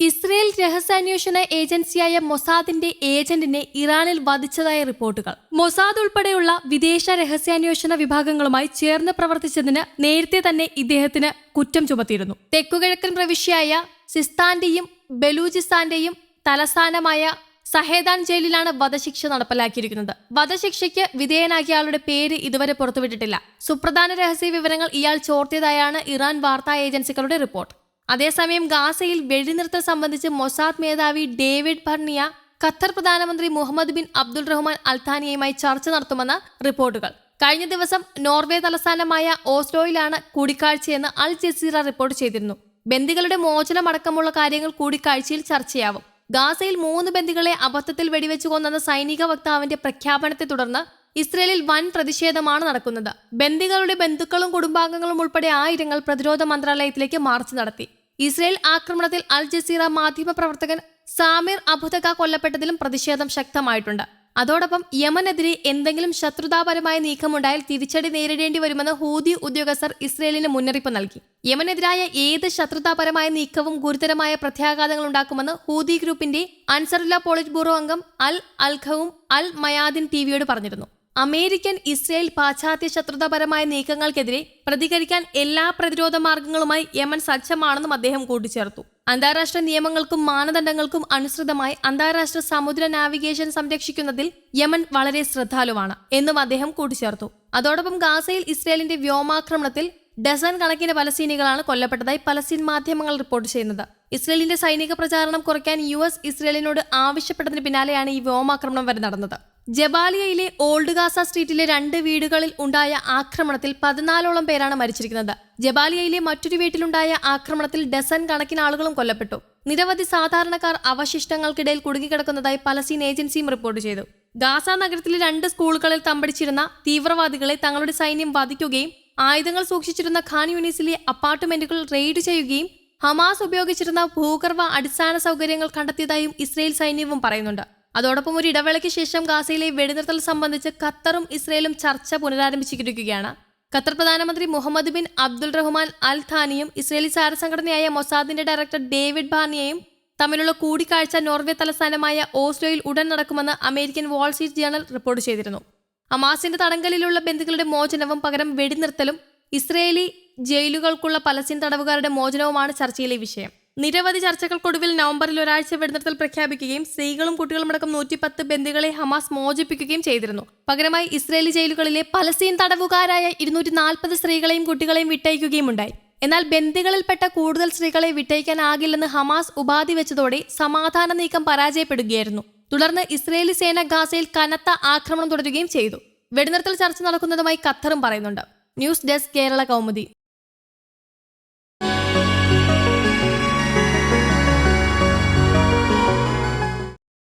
Israel രഹസ്യാന്വേഷണ ഏജൻസിയായ മൊസാദിന്റെ ഏജന്റിനെ ഇറാനിൽ വധിച്ചതായ റിപ്പോർട്ടുകൾ. മൊസാദ് ഉൾപ്പെടെയുള്ള വിദേശ രഹസ്യാന്വേഷണ വിഭാഗങ്ങളുമായി ചേർന്ന് പ്രവർത്തിച്ചതിന് നേരത്തെ തന്നെ ഇദ്ദേഹത്തിന് കുറ്റം ചുമത്തിയിരുന്നു. തെക്കുകിഴക്കൻ പ്രവിശ്യയായ സിസ്താന്റെയും ബലൂചിസ്ഥാന്റെയും തലസ്ഥാനമായ സഹേദാൻ ജയിലിലാണ് വധശിക്ഷ നടപ്പിലാക്കിയിരിക്കുന്നത്. വധശിക്ഷയ്ക്ക് വിധേയനാക്കിയ ആളുടെ പേര് ഇതുവരെ പുറത്തുവിട്ടിട്ടില്ല. സുപ്രധാന രഹസ്യ വിവരങ്ങൾ ഇയാൾ ചോർത്തിയതായാണ് ഇറാൻ വാർത്താ ഏജൻസികളുടെ റിപ്പോർട്ട്. അതേസമയം ഗാസയിൽ വെടിനിർത്തൽ സംബന്ധിച്ച് മൊസാദ് മേധാവി ഡേവിഡ് ഭർണിയ ഖത്തർ പ്രധാനമന്ത്രി മുഹമ്മദ് ബിൻ അബ്ദുൾ റഹ്മാൻ അൽഥാനിയയുമായി ചർച്ച നടത്തുമെന്ന് റിപ്പോർട്ടുകൾ. കഴിഞ്ഞ ദിവസം നോർവേ തലസ്ഥാനമായ ഓസ്ലോയിലാണ് കൂടിക്കാഴ്ചയെന്ന് അൽ ജസീറ റിപ്പോർട്ട് ചെയ്തിരുന്നു. ബന്ദികളുടെ മോചനമടക്കമുള്ള കാര്യങ്ങൾ കൂടിക്കാഴ്ചയിൽ ചർച്ചയാവും. ഗാസയിൽ മൂന്ന് ബന്ദികളെ അബദ്ധത്തിൽ വെടിവെച്ചു കൊന്നെന്ന സൈനിക വക്താവിന്റെ പ്രഖ്യാപനത്തെ തുടർന്ന് ഇസ്രയേലിൽ വൻ പ്രതിഷേധമാണ് നടക്കുന്നത്. ബന്ദികളുടെ ബന്ധുക്കളും കുടുംബാംഗങ്ങളും ഉൾപ്പെടെ ആയിരങ്ങൾ പ്രതിരോധ മന്ത്രാലയത്തിലേക്ക് മാർച്ച് നടത്തി. ഇസ്രയേൽ ആക്രമണത്തിൽ അൽ ജസീറ മാധ്യമ പ്രവർത്തകൻ സാമിർ അബുദക കൊല്ലപ്പെട്ടതിലും പ്രതിഷേധം ശക്തമായിട്ടുണ്ട്. അതോടൊപ്പം യമനെതിരെ എന്തെങ്കിലും ശത്രുതാപരമായ നീക്കമുണ്ടായാൽ തിരിച്ചടി നേരിടേണ്ടി വരുമെന്ന് ഹൂതി ഉദ്യോഗസ്ഥർ ഇസ്രയേലിന് മുന്നറിയിപ്പ് നൽകി. യമനെതിരായ ഏത് ശത്രുതാപരമായ നീക്കവും ഗുരുതരമായ പ്രത്യാഘാതങ്ങൾ ഉണ്ടാക്കുമെന്ന് ഹൂതി ഗ്രൂപ്പിന്റെ അൻസറുല്ല പോളിറ്റ് ബ്യൂറോ അംഗം അൽ അൽഖവും അൽ മയാദിൻ ടിവിയോട് പറഞ്ഞിരുന്നു. അമേരിക്കൻ ഇസ്രയേൽ പാശ്ചാത്യ ശത്രുതാപരമായ നീക്കങ്ങൾക്കെതിരെ പ്രതികരിക്കാൻ എല്ലാ പ്രതിരോധ മാർഗങ്ങളുമായി യമൻ സജ്ജമാണെന്നും അദ്ദേഹം കൂട്ടിച്ചേർത്തു. അന്താരാഷ്ട്ര നിയമങ്ങൾക്കും മാനദണ്ഡങ്ങൾക്കും അനുസൃതമായി അന്താരാഷ്ട്ര സമുദ്ര നാവിഗേഷൻ സംരക്ഷിക്കുന്നതിൽ യമൻ വളരെ ശ്രദ്ധാലുവാണ് എന്നും അദ്ദേഹം കൂട്ടിച്ചേർത്തു. അതോടൊപ്പം ഗാസയിൽ ഇസ്രയേലിന്റെ വ്യോമാക്രമണത്തിൽ ഡസൻ കണക്കിന് പലസ്തീനികളാണ് കൊല്ലപ്പെട്ടതായി പലസ്തീൻ മാധ്യമങ്ങൾ റിപ്പോർട്ട് ചെയ്യുന്നത്. ഇസ്രയേലിന്റെ സൈനിക പ്രചാരണം കുറയ്ക്കാൻ യു എസ് ഇസ്രയേലിനോട് ആവശ്യപ്പെട്ടതിന് പിന്നാലെയാണ് ഈ വ്യോമാക്രമണം വരെ നടന്നത്. ജബാലിയയിലെ ഓൾഡ് ഗാസ സ്ട്രീറ്റിലെ രണ്ട് വീടുകളിൽ ഉണ്ടായ ആക്രമണത്തിൽ പതിനാലോളം പേരാണ് മരിച്ചിരിക്കുന്നത്. ജബാലിയയിലെ മറ്റൊരു വീട്ടിലുണ്ടായ ആക്രമണത്തിൽ ഡസൻ കണക്കിന് ആളുകളും കൊല്ലപ്പെട്ടു. നിരവധി സാധാരണക്കാർ അവശിഷ്ടങ്ങൾക്കിടയിൽ കുടുങ്ങിക്കിടക്കുന്നതായി പലസ്തീൻ ഏജൻസിയും റിപ്പോർട്ട് ചെയ്തു. ഗാസ നഗരത്തിലെ രണ്ട് സ്കൂളുകളിൽ തമ്പടിച്ചിരുന്ന തീവ്രവാദികളെ തങ്ങളുടെ സൈന്യം വധിക്കുകയും ആയുധങ്ങൾ സൂക്ഷിച്ചിരുന്ന ഖാൻ യൂണിസിലെ അപ്പാർട്ട്മെന്റുകൾ റെയ്ഡ് ചെയ്യുകയും ഹമാസ് ഉപയോഗിച്ചിരുന്ന ഭൂഗർഭ അടിസ്ഥാന സൗകര്യങ്ങൾ കണ്ടെത്തിയതായും ഇസ്രയേൽ സൈന്യവും പറയുന്നുണ്ട്. അതോടൊപ്പം ഒരു ഇടവേളയ്ക്ക് ശേഷം ഗാസയിലെ വെടിനിർത്തൽ സംബന്ധിച്ച് ഖത്തറും ഇസ്രയേലും ചർച്ച പുനരാരംഭിച്ചിരിക്കുകയാണ്. ഖത്തർ പ്രധാനമന്ത്രി Mohammed bin Abdul Rahman Al ഖാനിയും Israeli ചാരസംഘടനയായ മൊസാദിന്റെ ഡയറക്ടർ ഡേവിഡ് ബാർണിയെയും തമ്മിലുള്ള കൂടിക്കാഴ്ച നോർവേ തലസ്ഥാനമായ ഓസ്ലോയിൽ ഉടൻ നടക്കുമെന്ന് അമേരിക്കൻ വാൾസ്ട്രീറ്റ് ജേണൽ റിപ്പോർട്ട് ചെയ്തിരുന്നു. അമാസിന്റെ തടങ്കലിലുള്ള ബന്ധുക്കളുടെ മോചനവും പകരം വെടിനിർത്തലും ഇസ്രയേലി ജയിലുകൾക്കുള്ള പലസ്തീൻ തടവുകാരുടെ മോചനവുമാണ് ചർച്ചയിലെ വിഷയം. നിരവധി ചർച്ചകൾക്കൊടുവിൽ നവംബറിൽ ഒരാഴ്ച വെടിനിർത്തൽ പ്രഖ്യാപിക്കുകയും സ്ത്രീകളും കുട്ടികളും അടക്കം നൂറ്റിപ്പത്ത് ബന്ദികളെ ഹമാസ് മോചിപ്പിക്കുകയും ചെയ്തിരുന്നു. പകരമായി ഇസ്രയേലി ജയിലുകളിലെ പലസ്തീൻ തടവുകാരായ ഇരുന്നൂറ്റി നാൽപ്പത് സ്ത്രീകളെയും കുട്ടികളെയും വിട്ടയക്കുകയും ഉണ്ടായി എന്നാൽ ബന്ദികളിൽപ്പെട്ട കൂടുതൽ സ്ത്രീകളെ വിട്ടയക്കാനാകില്ലെന്ന് ഹമാസ് ഉപാധി വെച്ചതോടെ സമാധാന നീക്കം പരാജയപ്പെടുകയായിരുന്നു. തുടർന്ന് ഇസ്രയേലി സേന ഗാസയിൽ കനത്ത ആക്രമണം തുടരുകയും ചെയ്തു. വെടിനിർത്തൽ ചർച്ച നടക്കുന്നതുമായി ഖത്തറും പറയുന്നുണ്ട്. News desk Kerala Kaumudi.